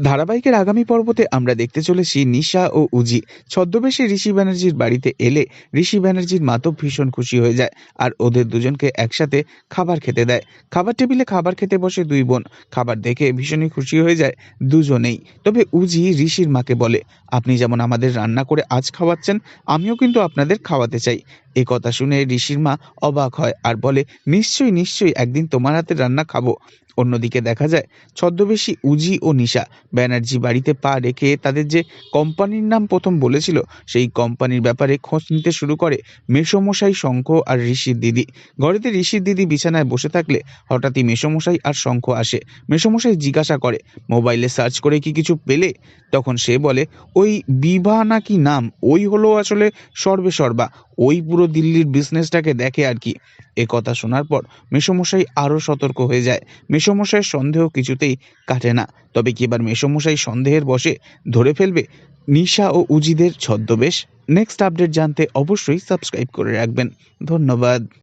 ধারাবাহিকের আগামী পর্বতে আমরা দেখতে চলেছি নিশা ও উজি। ছদ্মবেশে ঋষি ব্যানার্জির বাড়িতে এলে ঋষি ব্যানার্জির মা তো ভীষণ খুশি হয়ে যায় আর ওদের দুজনকে একসাথে খাবার খেতে দেয়। খাবার টেবিলে খাবার খেতে বসে দুই বোন। খাবার দেখে ভীষণই খুশি হয়ে যায় দুজনেই। তবে উজি ঋষির মাকে বলে, আপনি যেমন আমাদের রান্না করে আজ খাওয়াচ্ছেন, আমিও কিন্তু আপনাদের খাওয়াতে চাই। এ কথা শুনে ঋষির মা অবাক হয় আর বলে, নিশ্চয়ই নিশ্চয়ই একদিন তোমার হাতে রান্না খাব। অন্যদিকে দেখা যায়, ছদ্মবেশী উজি ও নিশা ব্যানার্জি বাড়িতে পা রেখে তাদের যে কোম্পানির নাম প্রথম বলেছিল, সেই কোম্পানির ব্যাপারে খোঁজ নিতে শুরু করে মেসমশাই শঙ্খ আর ঋষির দিদি। ঘরেতে ঋষির দিদি বিছানায় বসে থাকলে হঠাৎই মেসমশাই আর শঙ্খ আসে। মেসমশাই জিজ্ঞাসা করে, মোবাইলে সার্চ করে কি কিছু পেলে? তখন সে বলে, ওই বিভা নাকি নাম? ওই হলো আসলে সর্বে সর্বা। ওই পুরো দিল্লির বিজনেসটাকে দেখে আর কি। এ কথা শোনার পর মেসমশাই আরও সতর্ক হয়ে যায়। মেসমশাইয়ের সন্দেহ কিছুতেই কাটে না। তবে কি এবার মেসমশাই সন্দেহের বসে ধরে ফেলবে? নিশা ও উজিদের ছদ্মবেশ? নেক্সট আপডেট জানতে অবশ্যই সাবস্ক্রাইব করে রাখবেন। ধন্যবাদ।